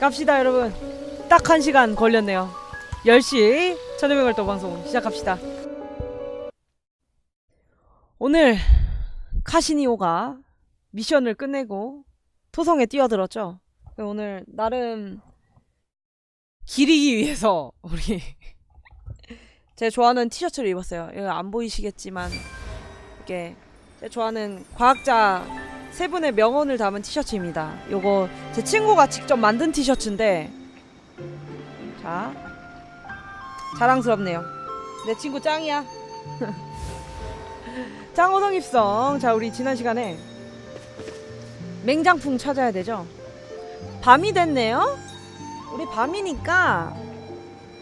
갑시다 여러분. 딱 한 시간 걸렸네요. 10시 천여명 활동 방송 시작합시다. 오늘 카시니오가 미션을 끝내고 토성에 뛰어들었죠. 오늘 나름 기리기 위해서 우리 제 좋아하는 티셔츠를 입었어요. 이거 안 보이시겠지만 이게 제 좋아하는 과학자 세 분의 명언을 담은 티셔츠입니다. 요거 제 친구가 직접 만든 티셔츠인데 자 자랑스럽네요. 내 친구 짱이야. 짱호성 입성. 자 우리 지난 시간에 맹장풍 찾아야 되죠. 밤이 됐네요. 우리 밤이니까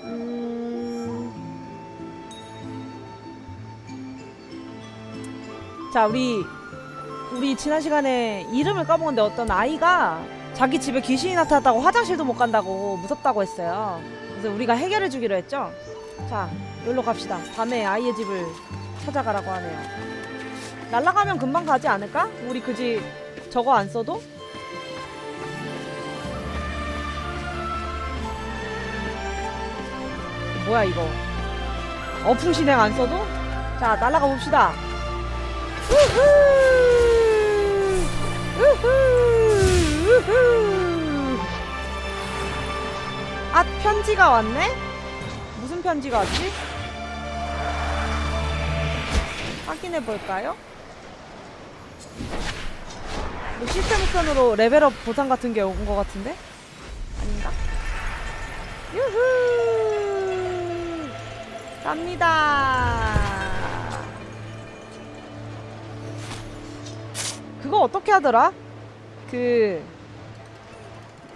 음... 자 우리 우리 지난 시간에 이름을 까먹었는데 어떤 아이가 자기 집에 귀신이 나타났다고 화장실도 못 간다고 무섭다고 했어요. 그래서 우리가 해결해 주기로 했죠. 자, 여기로 갑시다. 밤에 아이의 집을 찾아가라고 하네요. 날라가면 금방 가지 않을까? 우리 그지 저거 안 써도? 뭐야 이거? 어풍 신행 안 써도? 자, 날라가 봅시다. 우후! 우후! 우후! 아, 편지가 왔네? 무슨 편지가 왔지? 확인해 볼까요? 뭐 시스템 우편으로 레벨업 보상 같은 게 온 것 같은데? 아닌가? 유후! 갑니다! 그거 어떻게 하더라? 그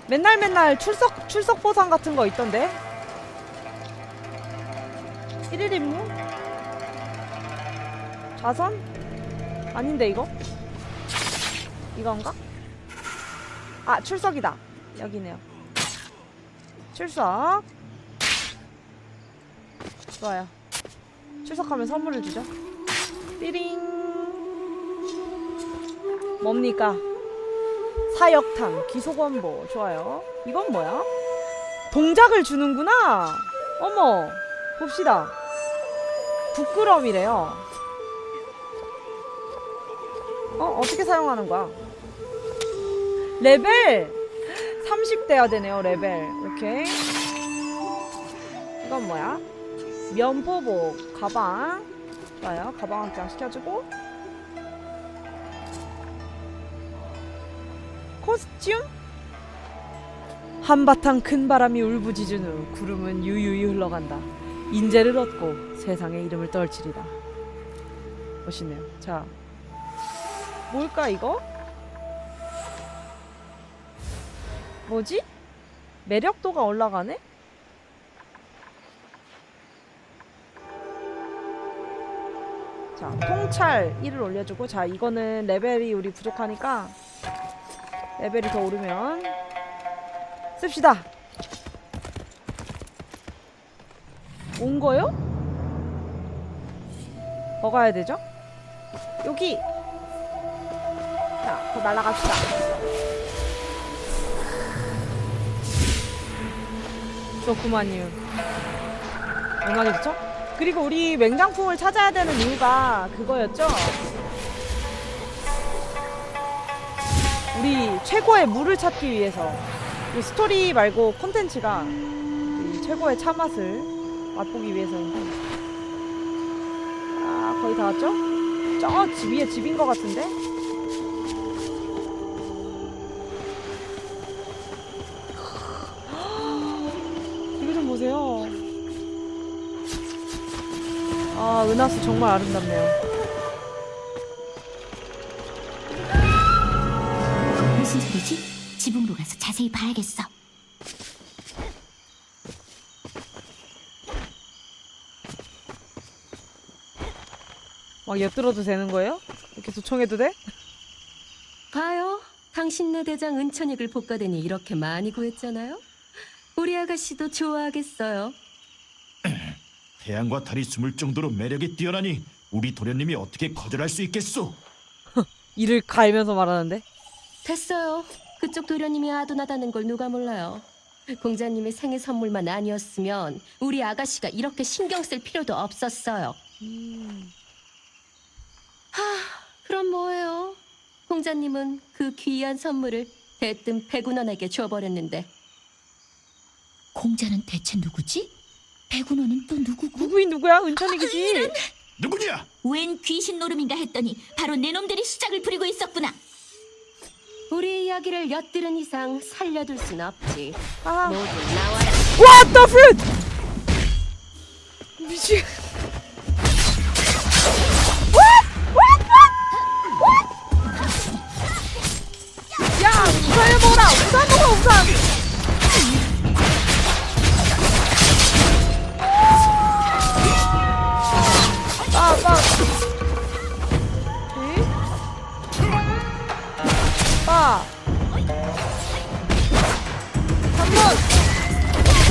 맨날 맨날 출석 출석 보상 같은 거 있던데. 1일 임무? 자선? 아닌데 이거? 이건가? 아 출석이다. 여기네요. 출석. 좋아요. 출석하면 선물을 주죠. 띠링. 뭡니까? 사역탕, 기소권보. 좋아요. 이건 뭐야? 동작을 주는구나. 어머, 봅시다. 부끄럼이래요. 어, 어떻게 사용하는 거야? 레벨 30 돼야 되네요, 레벨. 오케이. 이건 뭐야? 면포복, 가방. 좋아요. 가방 확장 시켜주고. 코스튬? 한바탕 큰 바람이 울부짖은 후 구름은 유유히 흘러간다. 인재를 얻고 세상의 이름을 떨치리라. 멋있네요. 자, 뭘까 이거? 뭐지? 매력도가 올라가네? 자, 통찰 1을 올려주고 자, 이거는 레벨이 우리 부족하니까 레벨이 더 오르면 씁시다. 온 거요? 뭐 가야 되죠? 여기. 자, 더 날아갑시다. 그렇구만요. 좋죠? 그리고 우리 맹장품을 찾아야 되는 이유가 그거였죠? 우리 최고의 물을 찾기 위해서 이 스토리 말고 콘텐츠가 이 최고의 차 맛을 맛보기 위해서인데 아 거의 다 왔죠? 저 집 위에 집인 것 같은데? 이거 좀 보세요 아 은하수 정말 아름답네요 무슨 소리지? 지붕으로 가서 자세히 봐야겠어. 막 엿들어도 되는 거예요? 이렇게 도청해도 돼? 봐요. 당신네 대장 은천익을 복가되니 이렇게 많이 구했잖아요. 우리 아가씨도 좋아하겠어요. 태양과 달이 숨을 정도로 매력이 뛰어나니 우리 도련님이 어떻게 거절할 수 있겠소? 이를 갈면서 말하는데 됐어요. 그쪽 도련님이 아둔하다는 걸 누가 몰라요. 공자님의 생일 선물만 아니었으면 우리 아가씨가 이렇게 신경 쓸 필요도 없었어요. 음. 그럼 뭐예요? 공자님은 그 귀한 선물을 대뜸 백운원에게 줘버렸는데 공자는 대체 누구지? 백운호는 또 누구고? 누구인 누구야? 은천이겠지. 누구냐? 웬 귀신 노름인가 했더니 바로 내 놈들이 수작을 부리고 있었구나. 우리 이야기를 엿들은 이상 살려둘 순 없지. 아. 모두 나와라. What the fruit? 미치. What? What? What? What? 야, 우산 해먹어라. 우산 먹어, 우산.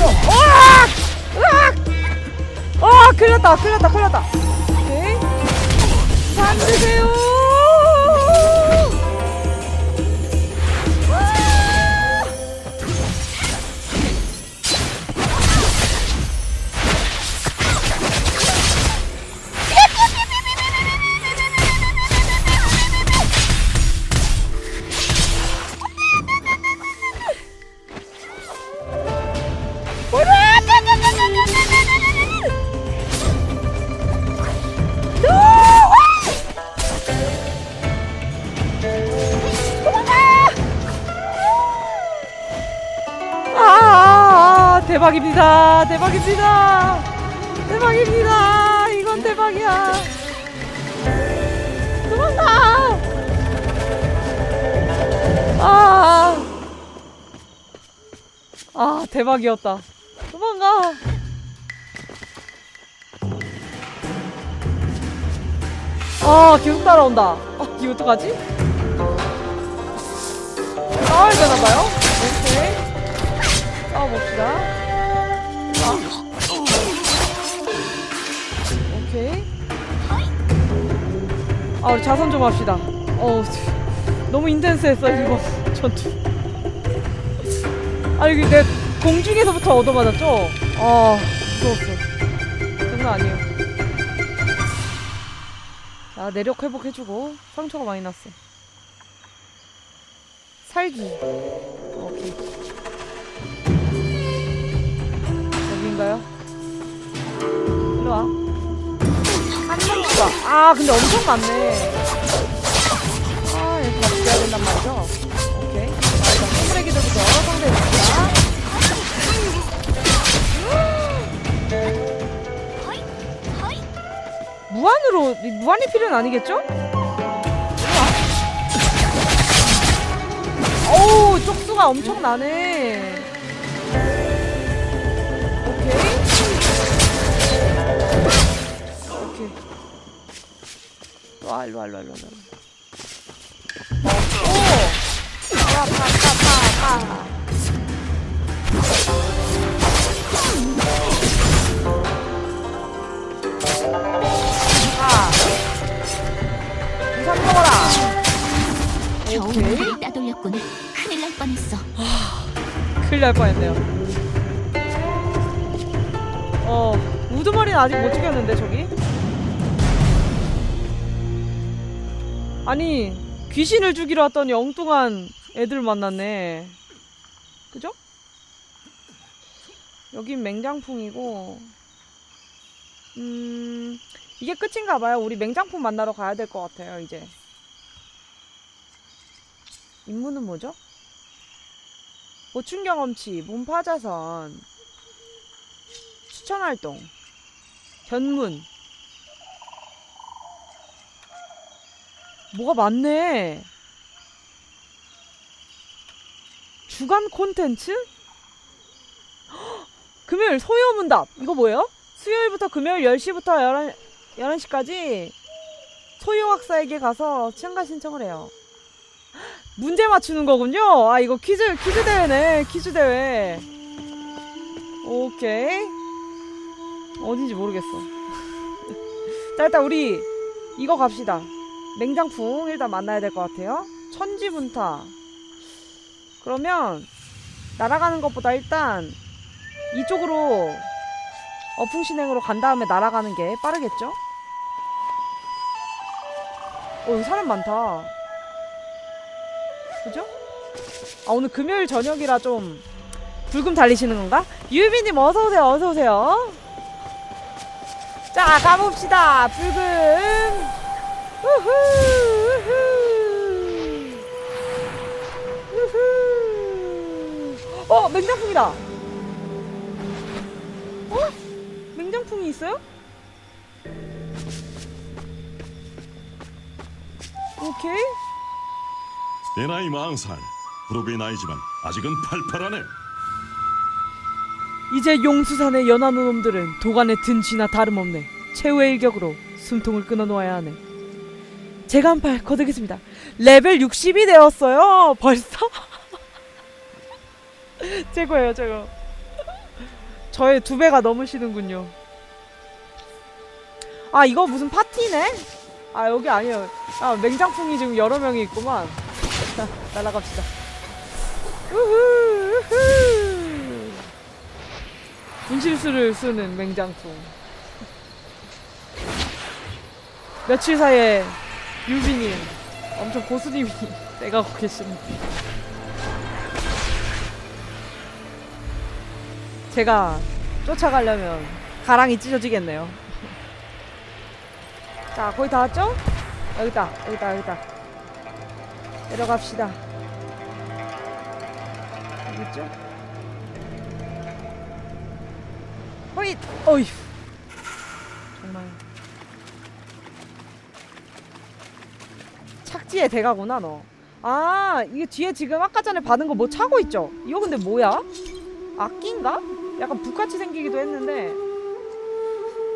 으악! 으악! 아, 큰일 났다, 큰일 났다, 큰일 났다. 오케이. 살려주세요! 대박입니다. 대박입니다. 대박입니다. 이건 대박이야. 도망가. 아, 아, 대박이었다. 도망가. 아, 계속 따라온다. 아, 이거 어떡하지? 싸워야 되나봐요? 오케이. 싸워봅시다. 아, 우리 자선 좀 합시다. 어우, 너무 인텐스했어, 이거. 전투. 아, 이게 내 공중에서부터 얻어맞았죠? 아, 무서웠어. 장난 아니에요. 자, 내력 회복해주고, 상처가 많이 났어. 살기. 오케이. 여기인가요? 일로 와. 한 명가. 아, 근데 엄청 많네. 아, 이렇게 맞춰야 된단 말이죠? 오케이. 자, 일단 선물의 기도부터 상대해봅시다. 무한으로, 무한이 필요는 아니겠죠? 어우, 쪽수가 엄청 나네. 와, 일로 와, 일로 와, 일로 와. 오! 파, 파, 파, 파, 파. 파. 우산 먹어라. 겨우 오케이. 놈들이 따돌렸구나. 큰일 날 뻔했어. 큰일 날 뻔했네요. 어, 우두머리는 아직 못 죽였는데, 저기? 아니, 귀신을 죽이러 왔더니 엉뚱한 애들 만났네. 그죠? 여긴 맹장풍이고, 음, 이게 끝인가 봐요. 우리 맹장풍 만나러 가야 될 것 같아요, 이제. 임무는 뭐죠? 보충 경험치, 몸 파자선, 추천 활동, 견문. 뭐가 많네. 주간 콘텐츠? 헉, 금요일 소요문답. 이거 뭐예요? 수요일부터 금요일 10시부터 11, 11시까지 소요학사에게 가서 참가 신청을 해요. 문제 맞추는 거군요. 아 이거 퀴즈 퀴즈 대회네. 퀴즈 대회. 오케이. 어딘지 모르겠어. 자 일단 우리 이거 갑시다. 맹장풍 일단 만나야 될 것 같아요. 천지분타. 그러면 날아가는 것보다 일단 이쪽으로 어풍신행으로 간 다음에 날아가는 게 빠르겠죠? 어, 여기 사람 많다. 그죠? 아, 오늘 금요일 저녁이라 좀 불금 달리시는 건가? 유비님 어서오세요, 어서오세요. 자, 가봅시다. 불금. 우후, 우후. 우후. 어, 맹장풍이다. 어? 맹장풍이 있어요? 오케이. 내 나이 40살 부록의 나이지만 아직은 팔팔하네 이제 용수산의 연하는 놈들은 도간에 든 쥐나 다름없네. 최후의 일격으로 숨통을 끊어놓아야 하네. 제가 한 팔 거두겠습니다. 레벨 60이 되었어요. 벌써? 최고예요, 최고. 저의 두 배가 넘으시는군요. 아, 이거 무슨 파티네? 아, 여기 아니에요. 아, 맹장풍이 지금 여러 명이 있구만. 자, 날아갑시다. 우후, 우후. 분실수를 쓰는 맹장풍. 며칠 사이에 유비님 엄청 고수님이 돼가고 계십니다. 제가 쫓아가려면 가랑이 찢어지겠네요. 자, 거의 다 왔죠? 여기다, 여기다, 여기다. 내려갑시다. 여기 있죠? 호잇! 어휴. 정말. 착지의 대가구나, 너. 아, 이게 뒤에 지금 아까 전에 받은 거 뭐 차고 있죠? 이거 근데 뭐야? 악기인가? 약간 북같이 생기기도 했는데.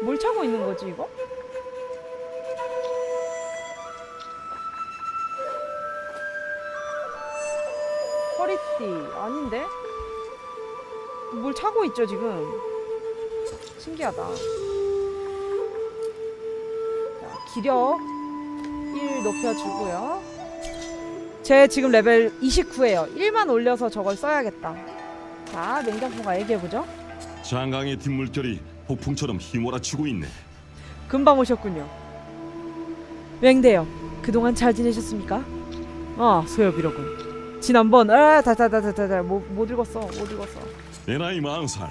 뭘 차고 있는 거지, 이거? 허리띠. 아닌데? 뭘 차고 있죠, 지금? 신기하다. 자, 기력 1 높여주고요. 제 지금 레벨 29예요. 1만 올려서 저걸 써야겠다. 자, 맹장포가 얘기해보죠. 장강의 뒷물결이 폭풍처럼 휘몰아치고 있네 금방 오셨군요. 맹대요. 그동안 잘 지내셨습니까? 아, 소엽이로군. 지난번, 아, 다다다다다, 못, 못 읽었어, 못 읽었어. 내 나이 40살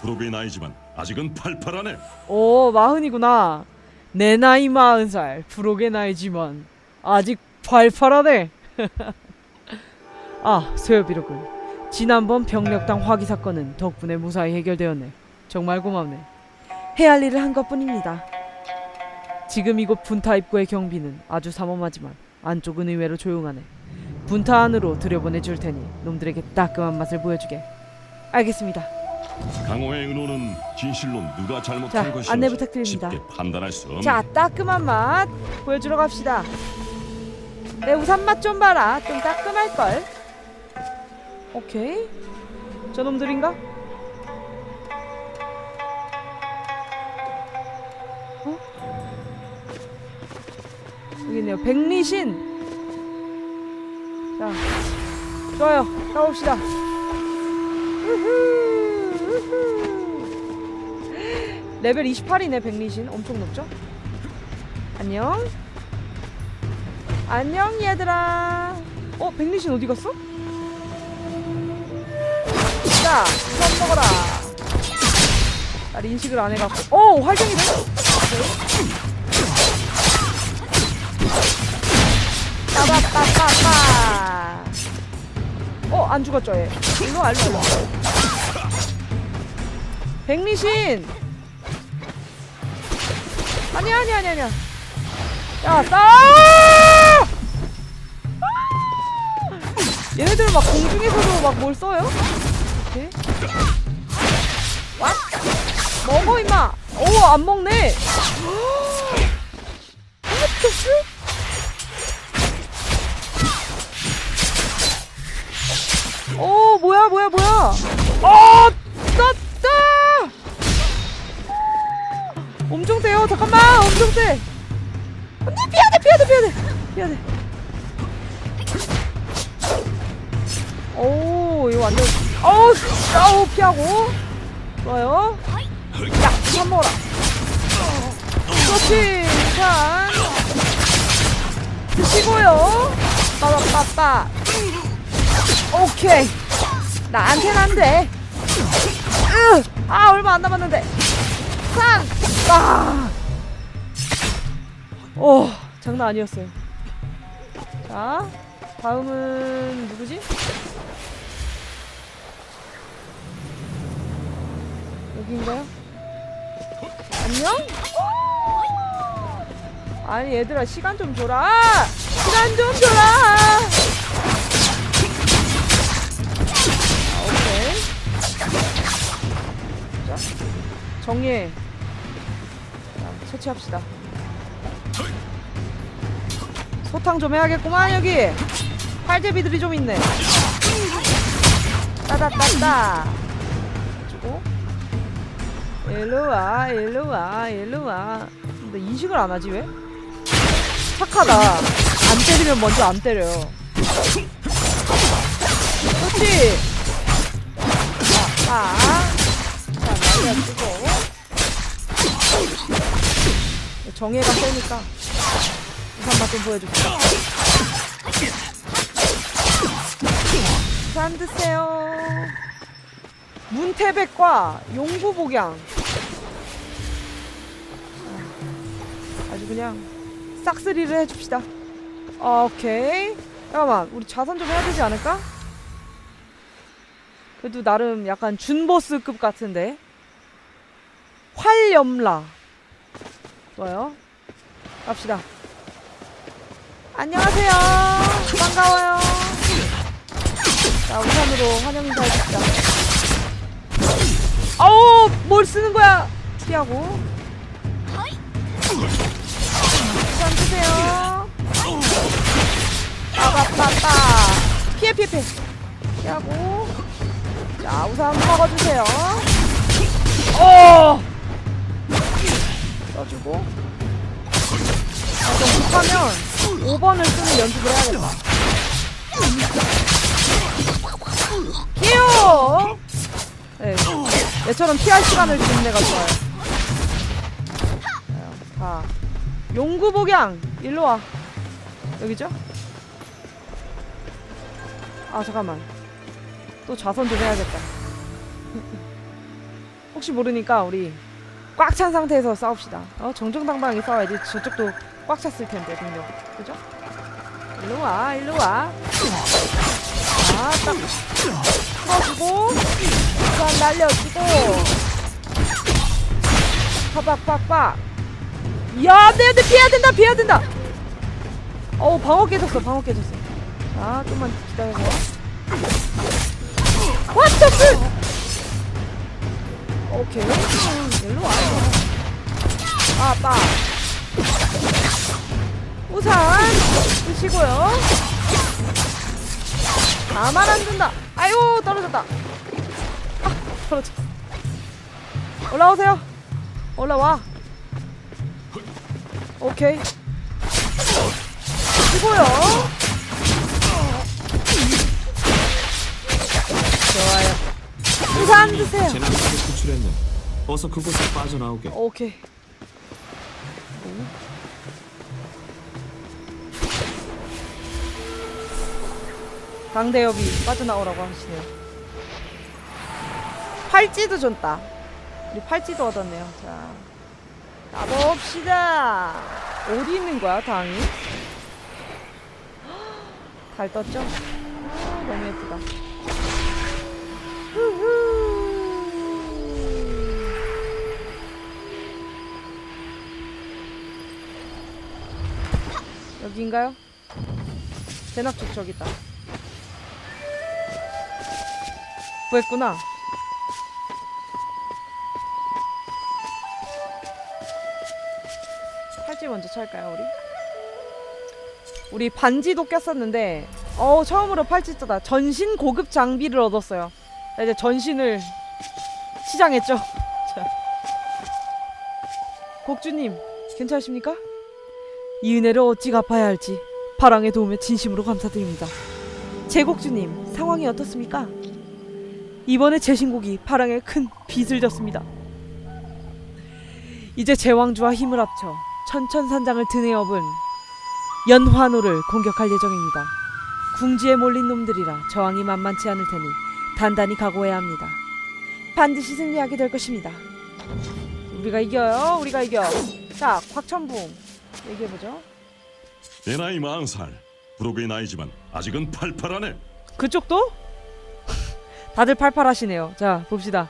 부록의 나이지만 아직은 팔팔하네 오, 마흔이구나. 내 나이 마흔 살, 부록의 나이지만 아직 팔팔하네. 아, 소엽이로군. 지난번 병력당 화기 사건은 덕분에 무사히 해결되었네. 정말 고맙네. 해야 할 일을 한 것뿐입니다. 지금 이곳 분타 입구의 경비는 아주 삼엄하지만 안쪽은 의외로 조용하네. 분타 안으로 들여보내 줄 테니 놈들에게 따끔한 맛을 보여주게. 알겠습니다. 강호의 은호는 진실로 누가 잘못한 자, 것인지 안내 부탁드립니다. 쉽게 판단할 수 없네 자, 따끔한 맛 보여주러 갑시다. 내 우산 맛 좀 봐라. 좀 따끔할 걸. 오케이. 저놈들인가? 어? 여기 있네요. 백리신. 자, 좋아요. 가봅시다. 우후. 레벨 28이네 백리신. 엄청 높죠? 안녕. 안녕 얘들아. 어 백리신 어디 갔어? 자 우선 먹어라. 날 인식을 안 해갖고. 오 활쟁이다 빠바빠빠빠 어 안 죽었죠 얘. 일로 와 일로 와. 백리신 아니야 아니야 아니야 아니야 야 싸! 얘네들은 막 공중에서도 막 뭘 써요? 오케이 왓? 먹어 임마. 오 안 먹네. 오 뭐야 뭐야 뭐야? 어 엄청 세요. 잠깐만 엄청 세. 언니 피하돼 피하돼 피하돼. 피하돼. 오 어우 아우 피하고. 좋아요. 야 우산 먹어라. 그렇지 우산 드시고요. 빠빠빠빠 오케이. 나한텐 안돼. 아 얼마 안 남았는데. 산! 아! 오 장난 아니었어요 자 다음은 누구지? 여기인가요? 안녕? 아니 얘들아 시간 좀 줘라 시간 좀 줘라 아, 오케이 자 정리해 자 채취합시다 소탕 좀 해야겠구만 여기 팔제비들이 좀 있네 따다따따 주고 일로와 일로와 일로와 근데 인식을 안 하지 왜? 착하다 안 때리면 먼저 안 때려요 그렇지 자, 자, 자 날려주고 정예가 세니까 우산 맛좀 보여줍시다 우산 드세요. 문태백과 용구복양. 아, 아주 그냥 싹쓸이를 해줍시다. 오케이. 잠깐만 우리 자선 좀 해야 되지 않을까? 그래도 나름 약간 준보스급 같은데. 활염라 좋아요. 갑시다. 안녕하세요. 반가워요. 자 우산으로 환영 인사 해 줍시다 아우 뭘 쓰는 거야? 피하고. 우산 쓰세요. 빠빠빠빠 피해 피해 피해. 피하고. 자 우산 먹어주세요. 어 써주고. 아, 좀 급하면 5번을 쓰는 연습을 해야겠다. 피요 네, 얘처럼 피할 시간을 주는 애가 좋아요. 자, 자 용구 복양 일로 와. 여기죠? 아 잠깐만. 또 좌선 좀 해야겠다. 혹시 모르니까 우리 꽉 찬 상태에서 싸웁시다. 어 정정당당하게 싸워야지 저쪽도 꽉 찼을 텐데 동력 그죠? 일로 와 일로 와. 자딱 풀어주고 우산 날려주고. 파박팍박 이야 안 돼 안 돼 피해야 된다 피해야 된다. 어우 방어 깨졌어 방어 깨졌어. 자 좀만 기다려봐. What the 오케이 일로 와. 아빠 우산 드시고요. 가만 안 둔다. 아유 떨어졌다. 아 떨어졌어. 올라오세요. 올라와. 오케이. 드시고요. 좋아요. 우산 드세요 구출했네. 어서 그곳에 빠져나오게. 오케이. 강대엽이 빠져나오라고 하시네요. 팔찌도 줬다. 우리 팔찌도 얻었네요. 자, 가봅시다. 어디 있는 거야, 당이? 달 떴죠? 아, 너무 예쁘다. 여기인가요? 대낙축 저기 있다. 구했구나. 팔찌 먼저 찰까요, 우리? 우리 반지도 꼈었는데, 어 처음으로 팔찌 떴다. 전신 고급 장비를 얻었어요. 자, 이제 전신을 시장했죠. 자. 곡주님, 괜찮으십니까? 이 은혜를 어찌 갚아야 할지 파랑의 도움에 진심으로 감사드립니다. 제곡주님 상황이 어떻습니까? 이번에 제 신곡이 파랑에 큰 빚을 졌습니다. 이제 제왕주와 힘을 합쳐 천천산장을 등에 업은 연환호를 공격할 예정입니다. 궁지에 몰린 놈들이라 저항이 만만치 않을 테니 단단히 각오해야 합니다. 반드시 승리하게 될 것입니다. 우리가 이겨요. 우리가 이겨. 자, 곽천붕 얘기해 보죠. 내 나이 40살. 부록의 나이지만 아직은 팔팔하네. 그쪽도? 다들 팔팔하시네요. 자, 봅시다.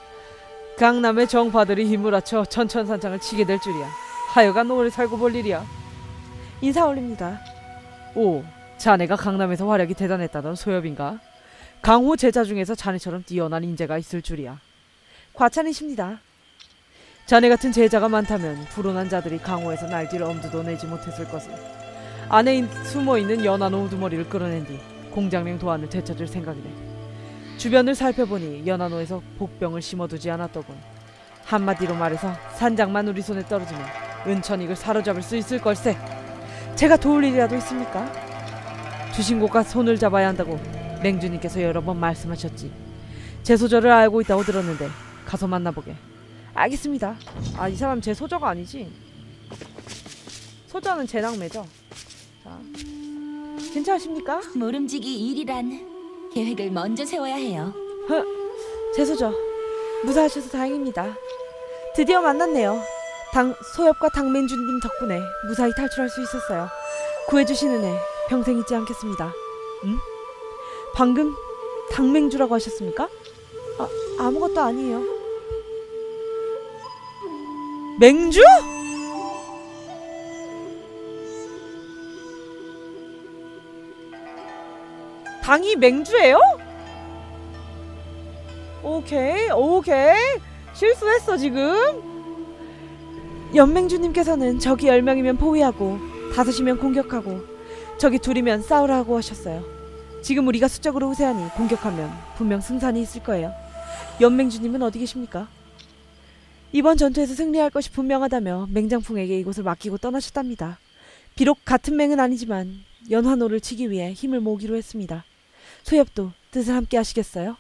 강남의 정파들이 힘을 합쳐 천천산장을 치게 될 줄이야. 하여간 오래 살고 볼 일이야. 인사 올립니다. 오, 자네가 강남에서 활약이 대단했다던 소엽인가? 강호 제자 중에서 자네처럼 뛰어난 인재가 있을 줄이야. 과찬이십니다. 자네 같은 제자가 많다면 불온한 자들이 강호에서 날뛸 엄두도 내지 못했을 것을. 안에 인- 숨어 있는 연한 우두머리를 끌어낸 뒤 공장령 도안을 되찾을 생각이네. 주변을 살펴보니 연안호에서 복병을 심어두지 않았더군. 한마디로 말해서 산장만 우리 손에 떨어지면 은천익을 사로잡을 수 있을 걸세. 제가 도울 일이라도 있습니까? 주신곡과 손을 잡아야 한다고 맹주님께서 여러 번 말씀하셨지. 제 소절을 알고 있다고 들었는데 가서 만나보게. 알겠습니다. 아 이 사람 제 소저가 아니지? 소저는 제 낭매죠. 자, 괜찮으십니까? 모름지기 일이란 계획을 먼저 세워야 해요. 제 소저 무사하셔서 다행입니다. 드디어 만났네요. 당 소엽과 당맨주님 덕분에 무사히 탈출할 수 있었어요. 구해주신 은혜 평생 잊지 않겠습니다. 음? 방금 당맹주라고 하셨습니까? 아 아무것도 아니에요. 맹주? 당이 맹주예요? 오케이 오케이 실수했어 지금 연맹주님께서는 적이 10명이면 포위하고 다섯이면 공격하고 적이 둘이면 싸우라고 하셨어요 지금 우리가 수적으로 우세하니 공격하면 분명 승산이 있을 거예요 연맹주님은 어디 계십니까? 이번 전투에서 승리할 것이 분명하다며 맹장풍에게 이곳을 맡기고 떠나셨답니다 비록 같은 맹은 아니지만 연환호를 치기 위해 힘을 모으기로 했습니다 소엽도 뜻을 함께 하시겠어요?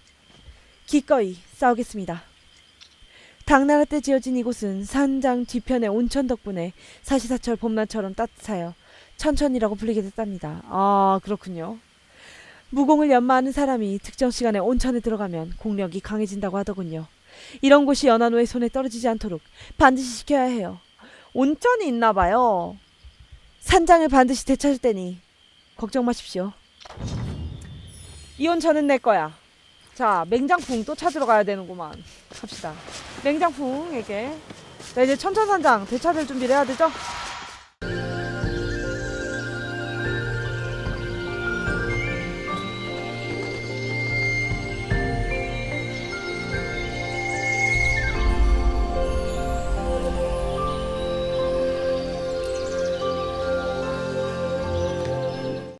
기꺼이 싸우겠습니다. 당나라 때 지어진 이곳은 산장 뒤편의 온천 덕분에 사시사철 봄날처럼 따뜻하여 천천이라고 불리게 됐답니다. 아 그렇군요. 무공을 연마하는 사람이 특정 시간에 온천에 들어가면 공력이 강해진다고 하더군요. 이런 곳이 연한호의 손에 떨어지지 않도록 반드시 지켜야 해요. 온천이 있나 봐요. 산장을 반드시 되찾을 테니 걱정 마십시오. 이 온천은 내 거야. 자, 맹장풍 또 찾으러 가야 되는구만. 갑시다. 맹장풍에게. 자, 이제 천천산장 되찾을 준비를 해야 되죠?